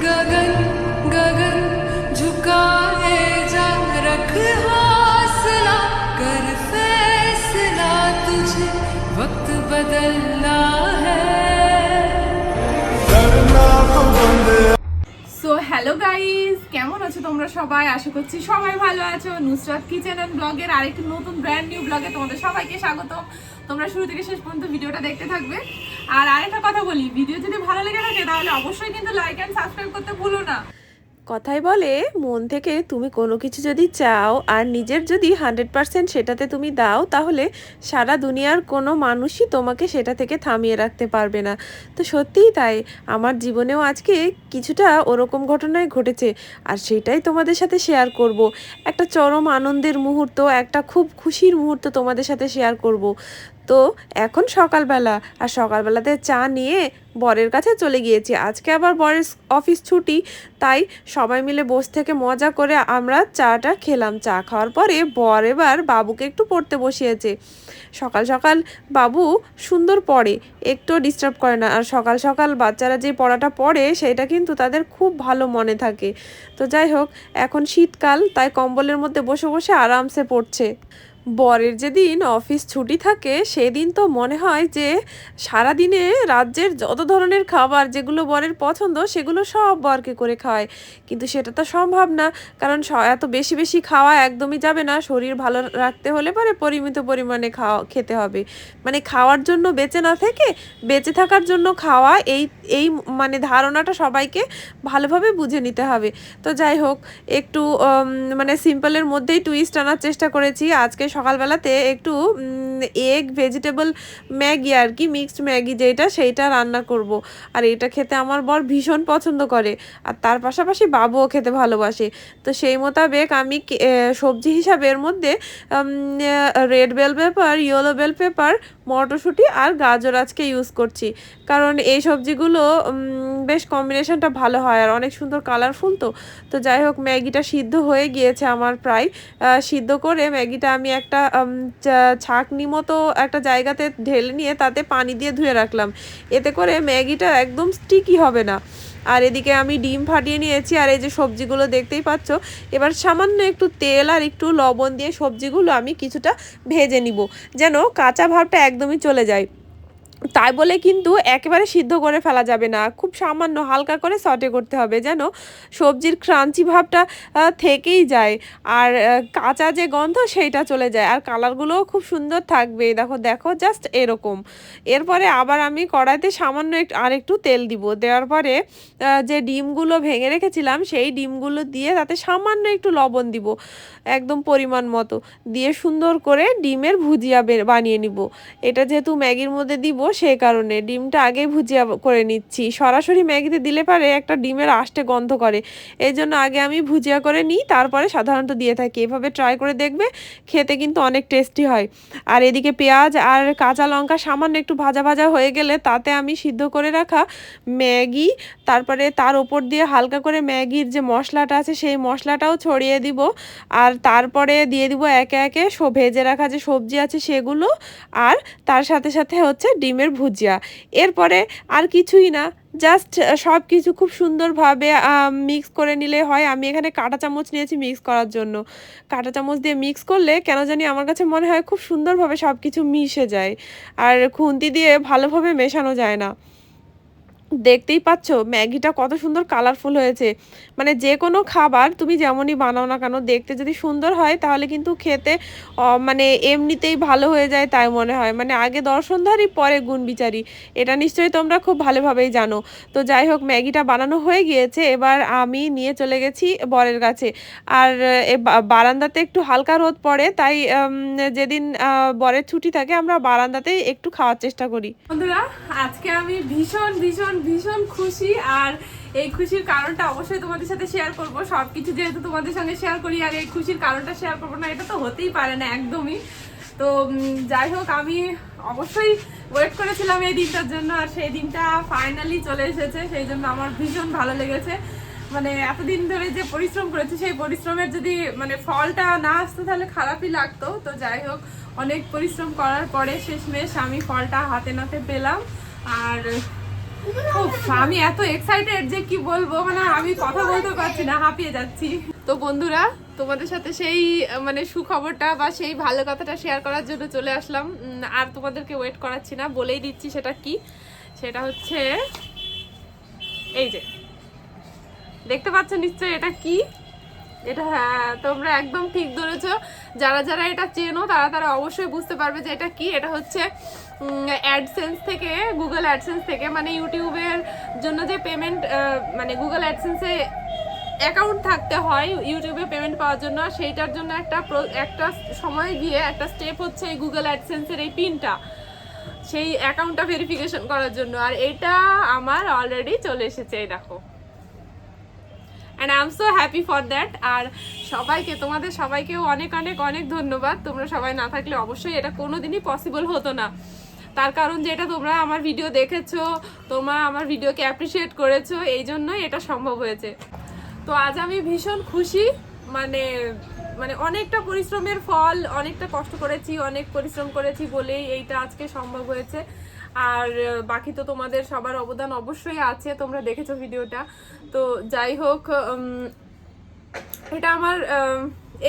गगन गगन झुकाए जा रख हौसला कर फैसला तुझे वक्त बदलना है সো হ্যালো গাইস কেমন আছো তোমরা সবাই আশা করছি সবাই ভালো আছো নুসরাত কিচেন অ্যান্ড ব্লগের আরেকটি নতুন ব্র্যান্ড নিউ ব্লগে তোমাদের সবাইকে স্বাগত তোমরা শুরু থেকে শেষ পর্যন্ত ভিডিওটা দেখতে থাকবে আর আরেকটা কথা বলি ভিডিও যদি ভালো লেগে থাকে, তাহলে অবশ্যই কিন্তু লাইক অ্যান্ড সাবস্ক্রাইব করতে ভুলো না। কথাই বলে, মন থেকে তুমি কোনো কিছু যদি চাও, আর নিজের যদি হান্ড্রেড পারসেন্ট সেটাতে তুমি দাও, তাহলে সারা দুনিয়ার কোনো মানুষই তোমাকে সেটা থেকে থামিয়ে রাখতে পারবে না। তো সত্যিই তাই, আমার জীবনেও আজকে কিছুটা ওরকম ঘটনাই ঘটেছে, আর সেটাই তোমাদের সাথে শেয়ার করব। একটা চরম আনন্দের মুহূর্ত, একটা খুব খুশির মুহূর্ত তোমাদের সাথে শেয়ার করব। তো এখন সকালবেলা। আর সকালবেলাতে চা নিয়ে বরের কাছে চলে গিয়েছি। আজকে আবার বরের অফিস ছুটি, তাই সবাই মিলে বস থেকে মজা করে আমরা চাটা খেলাম। চা খাওয়ার পরে বর এবার বাবুকে একটু পড়তে বসিয়েছে। সকাল সকাল বাবু সুন্দর পড়ে একটু ডিস্টার্ব করে না। আর সকাল সকাল বাচ্চারা যে পড়াটা পড়ে, সেটা কিন্তু তাদের খুব ভালো মনে থাকে। তো যাই হোক, এখন শীতকাল, তাই কম্বলের মধ্যে বসে বসে আরামসে পড়ছে। বরের যেদিন অফিস ছুটি থাকে, সেদিন তো মনে হয় যে সারাদিনে রাজ্যের যত ধরনের খাবার যেগুলো বরের পছন্দ, সেগুলো সব বরকে করে খাওয়ায় কিন্তু সেটা তো সম্ভব না, কারণ এত বেশি বেশি খাওয়া একদমই যাবে না। শরীর ভালো রাখতে হলে পরে পরিমিত পরিমাণে খাওয়া, খেতে হবে। মানে খাওয়ার জন্য বেঁচে না থেকে, বেঁচে থাকার জন্য খাওয়া, এই এই মানে ধারণাটা সবাইকে ভালোভাবে বুঝে নিতে হবে। তো যাই হোক, একটু মানে সিম্পলের মধ্যেই টুইস্ট আনার চেষ্টা করেছি। আজকে সকালবেলাতে একটু এগ ভেজিটেবল ম্যাগি আর কি মিক্সড ম্যাগি যেটা সেইটা রান্না করব। আর এটা খেতে আমার বর ভীষণ পছন্দ করে। আর তার পাশাপাশি বাবুও খেতে ভালোবাসে। তো সেই মোতাবেক আমি সবজি হিসাবে এর মধ্যে red bell pepper yellow bell pepper মটরশুঁটি আর গাজর আজকে ইউজ করছি। কারণ এই সবজিগুলো বেশ কম্বিনেশনটা ভালো হয় আর অনেক সুন্দর কালারফুল তো। তো যাই হোক, ম্যাগিটা সিদ্ধ হয়ে গিয়েছে আমার প্রায়। সিদ্ধ করে ম্যাগিটা আমি একটা ছাঁকনি মতো একটা জায়গাতে ঢেলে নিয়ে তাতে পানি দিয়ে ধুয়ে রাখলাম। এতে করে ম্যাগিটা একদম স্টিকি হবে না। আর এদিকে আমি ডিম ফাটিয়ে নিয়েছি আর এই যে সবজিগুলো দেখতেই পাচ্ছ, এবার সামান্য একটু তেল আর একটু লবণ দিয়ে সবজিগুলো আমি কিছুটা ভেজে নিব, যেন কাঁচা ভাবটা একদমই চলে যায়। তাই বলে কিন্তু একেবারে সিদ্ধ করে ফেলা যাবে না। খুব সামান্য হালকা করে সটে করতে হবে যেন সবজির ক্রাঞ্চি ভাবটা থেকেই যায়। আর কাঁচা যে গন্ধ সেইটা চলে যায়। আর কালারগুলোও খুব সুন্দর থাকবে। দেখো দেখো জাস্ট এরকম। এরপরে আবার আমি কড়াইতে সামান্য একটু, আর একটু তেল দিব। দেওয়ার পরে যে ডিমগুলো ভেঙে রেখেছিলাম, সেই ডিমগুলো দিয়ে তাতে সামান্য একটু লবণ দিব, একদম পরিমাণ মতো। দিয়ে সুন্দর করে ডিমের ভুজিয়া বানিয়ে নিব। এটা যেহেতু ম্যাগির মধ্যে দিব সেই কারণে। ডিমটা আগেই ভুজিয়া করে নিচ্ছি। সরাসরি ম্যাগিতে দিলে পারে একটা ডিমের আষ্টে গন্ধ করে। এই জন্য আগে আমি ভুজিয়া করে নিই, তারপরে সাধারণত দিয়ে থাকি। এভাবে ট্রাই করে দেখবে, খেতে কিন্তু অনেক টেস্টি হয়। আর এদিকে পেঁয়াজ আর কাঁচা লঙ্কা সামান্য একটু ভাজা ভাজা হয়ে গেলে তাতে আমি সিদ্ধ করে রাখা ম্যাগি, তারপরে তার ওপর দিয়ে হালকা করে ম্যাগির যে মশলাটা আছে, সেই মশলাটাও ছড়িয়ে দিব। আর তারপরে দিয়ে দিব একে একে ভেজে রাখা যে সবজি আছে সেগুলো। আর তার সাথে সাথে হচ্ছে ডিমের ভুজিয়া। এরপরে আর কিছুই না জাস্ট সব কিছু খুব সুন্দরভাবে মিক্স করে নিলে হয়। আমি এখানে কাঁটা চামচ নিয়েছি মিক্স করার জন্য। কাঁটা চামচ দিয়ে মিক্স করলে কেন জানি আমার কাছে মনে হয় খুব সুন্দরভাবে সব কিছু মিশে যায়। আর খুন্তি দিয়ে ভালোভাবে মেশানো যায় না। দেখতেই পাচ্ছ, ম্যাগিটা কত সুন্দর কালারফুল হয়েছে। মানে যে কোনো খাবার তুমি যেমনই বানাও না কেন, দেখতে যদি সুন্দর হয়, তাহলে কিন্তু খেতে মানে এমনিতেই ভালো হয়ে যায় তাই মনে হয়। মানে আগে দর্শনধারী, পরে গুণ বিচারি এটা নিশ্চয়ই তোমরা খুব ভালোভাবেই জানো। তো যাই হোক, ম্যাগিটা বানানো হয়ে গিয়েছে, এবার আমি নিয়ে চলে গেছি বরের কাছে। আর বারান্দাতে একটু হালকা রোদ পড়ে, তাই যেদিন বরের ছুটি থাকে, আমরা বারান্দাতেই একটু খাওয়ার চেষ্টা করি। বন্ধুরা, আজকে আমি ভীষণ ভীষণ ভীষণ খুশি আর এই খুশির কারণটা অবশ্যই তোমাদের সাথে শেয়ার করব। সব কিছু যেহেতু তোমাদের সঙ্গে শেয়ার করি আর এই খুশির কারণটা শেয়ার করব না, এটা তো হতেই পারে না একদমই। তো যাই হোক, আমি অবশ্যই ওয়েট করেছিলাম এই দিনটার জন্য আর সেই দিনটা ফাইনালি চলে এসেছে, সেই জন্য আমার ভীষণ ভালো লেগেছে। মানে এতদিন ধরে যে পরিশ্রম করেছি, সেই পরিশ্রমের যদি মানে ফলটা না আসতো তাহলে খারাপই লাগতো। তো যাই হোক, অনেক পরিশ্রম করার পরে শেষমেশ আমি ফলটা হাতে নাতে পেলাম। আর আমি এত এক্সাইটেড যে কি বলব মানে আমি কথা বলতে পারছি না, হাঁপিয়ে যাচ্ছি। তো বন্ধুরা, তোমাদের সাথে সেই মানে সুখবরটা বা সেই ভালো কথাটা শেয়ার করার জন্য চলে আসলাম। আর তোমাদেরকে ওয়েট করাচ্ছি না, বলেই দিচ্ছি সেটা কি? সেটা হচ্ছে, এই যে, দেখতে পাচ্ছ নিশ্চয়ই এটা কি? এটা হ্যাঁ তোমরা একদম ঠিক ধরেছো। যারা যারা এটা চেনো, তারা তারা অবশ্যই বুঝতে পারবে যে এটা কি। এটা হচ্ছে অ্যাডসেন্স থেকে গুগল অ্যাডসেন্স থেকে। মানে ইউটিউবের জন্য যে পেমেন্ট মানে গুগল অ্যাডসেন্সে অ্যাকাউন্ট থাকতে হয়, ইউটিউবে পেমেন্ট পাওয়ার জন্য। সেইটার জন্য একটা একটা সময় গিয়ে একটা স্টেপ হচ্ছে এই গুগল অ্যাডসেন্সের এই পিনটা সেই অ্যাকাউন্টটা ভেরিফিকেশন করার জন্য। আর এটা আমার অলরেডি চলে এসেছে দেখো। And I am so happy for that আর সবাইকে, তোমাদের সবাইকেও অনেক অনেক অনেক ধন্যবাদ। তোমরা সবাই না থাকলে অবশ্যই এটা কোনোদিনই পসিবল হতো না। তার কারণ যে এটা তোমরা আমার ভিডিও দেখেছ, তোমরা আমার ভিডিওকে অ্যাপ্রিসিয়েট করেছ, এই জন্যই এটা সম্ভব হয়েছে। তো আজ আমি ভীষণ খুশি মানে মানে অনেকটা পরিশ্রমের ফল, অনেকটা কষ্ট করেছি, অনেক পরিশ্রম করেছি বলেই এইটা আজকে সম্ভব হয়েছে। আর বাকি তো তোমাদের সবার অবদান অবশ্যই আছে, তোমরা দেখেছ ভিডিওটা। তো যাই হোক এটা আমার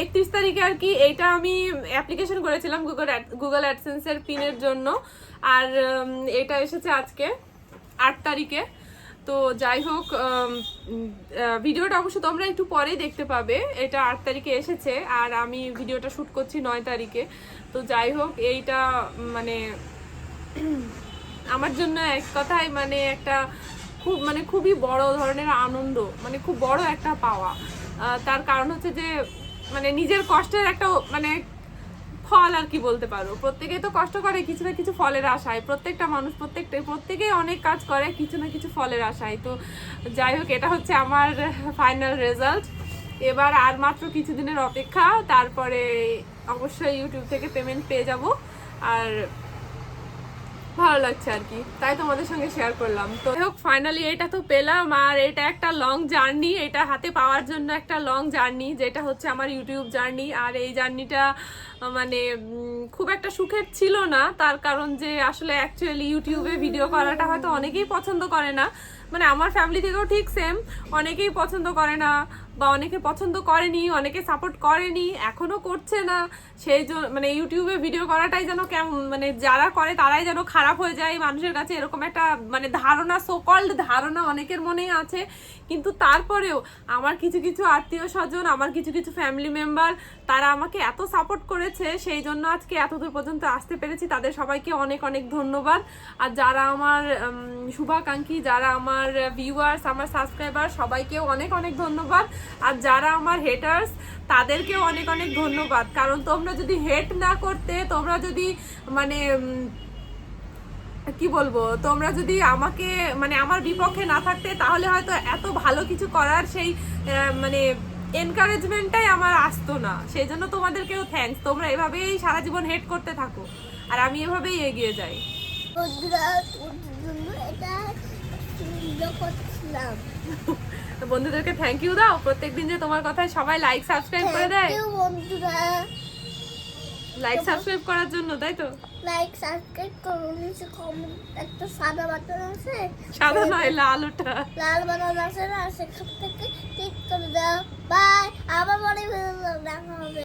একত্রিশ তারিখে আর কি, এইটা আমি অ্যাপ্লিকেশন করেছিলাম গুগল গুগল অ্যাডসেন্সের পিনের জন্য। আর এটা এসেছে আজকে, আট তারিখে। তো যাই হোক ভিডিওটা অবশ্য তোমরা একটু পরেই দেখতে পাবে। এটা আট তারিখে এসেছে, আর আমি ভিডিওটা শ্যুট করছি নয় তারিখে। তো যাই হোক, এইটা মানে আমার জন্য এক কথায় মানে একটা খুব মানে খুবই বড় ধরনের আনন্দ মানে খুব বড় একটা পাওয়া। তার কারণ হচ্ছে যে মানে নিজের কষ্টের একটা মানে ফল আর কি বলতে পারো। প্রত্যেকেই তো কষ্ট করে কিছু না কিছু ফলের আশায়, প্রত্যেকটা মানুষ, প্রত্যেকটা প্রত্যেকেই অনেক কাজ করে কিছু না কিছু ফলের আশায়। তো যাই হোক, এটা হচ্ছে আমার ফাইনাল রেজাল্ট এবার আর মাত্র কিছুদিনের অপেক্ষা, তারপরে অবশ্যই ইউটিউব থেকে পেমেন্ট পেয়ে যাব। আর ভালো লাগছে আর কি। তাই তোমাদের সঙ্গে শেয়ার করলাম। তো হোক ফাইনালি এটা তো পেলাম আর এটা একটা লং জার্নি এটা হাতে পাওয়ার জন্য একটা লং জার্নি যেটা হচ্ছে আমার ইউটিউব জার্নি আর এই জার্নিটা মানে খুব একটা সুখের ছিল না। তার কারণ যে আসলে অ্যাকচুয়ালি ইউটিউবে ভিডিও করাটা হয়তো অনেকেই পছন্দ করে না। মানে আমার ফ্যামিলি থেকেও ঠিক সেম অনেকেই পছন্দ করে না। বা অনেকে পছন্দ করেনি, অনেকে সাপোর্ট করেনি, এখনও করছে না। সেই জন্য মানে ইউটিউবে ভিডিও করাটাই যেন কেমন মানে যারা করে তারাই যেন খারাপ হয়ে যায়। মানুষের কাছে এরকম একটা মানে ধারণা সোকল্ড ধারণা অনেকের মনেই আছে। কিন্তু তারপরেও আমার কিছু কিছু আত্মীয় স্বজন, আমার কিছু কিছু ফ্যামিলি মেম্বার তারা আমাকে এত সাপোর্ট করেছে। সেই জন্য আজকে এতদূর পর্যন্ত আসতে পেরেছি। তাদের সবাইকে অনেক অনেক ধন্যবাদ। আর যারা আমার শুভাকাঙ্ক্ষী, যারা আমার ভিউয়ার্স আমার সাবস্ক্রাইবার সবাইকেও অনেক অনেক ধন্যবাদ। আর যারা আমার হেটার্স তাদেরকেও অনেক অনেক ধন্যবাদ। কারণ তোমরা যদি হেট না করতে তোমরা যদি মানে কি বলব তোমরা যদি আমাকে মানে আমার বিপক্ষে না থাকতে তাহলে হয়তো এত ভালো কিছু করার সেই মানে এনকারেজমেন্টটাই আমার আসতো না। সেই জন্য তোমাদেরকেও থ্যাঙ্কস তোমরা এভাবেই সারা জীবন হেড করতে থাকো। আর আমি এভাবেই এগিয়ে যাই। বন্ধুরা এটা করছিলাম তো বন্ধুদেরকে থ্যাংক ইউ দাও। প্রত্যেকদিন যে তোমার কথায় সবাই লাইক সাবস্ক্রাইব করে দেয়। বন্ধুরা। লাইক সাবস্ক্রাইব করার জন্য তাই তো? লাইক সাবস্ক্রাইব করুন নিচে কমেন্ট একটা সাদা বাটন আছে। সাদা নয় লাল ওটা। লাল বাটন আছে না সেখান থেকে ক্লিক করে দাও। বাই আবার পরে দেখা হবে।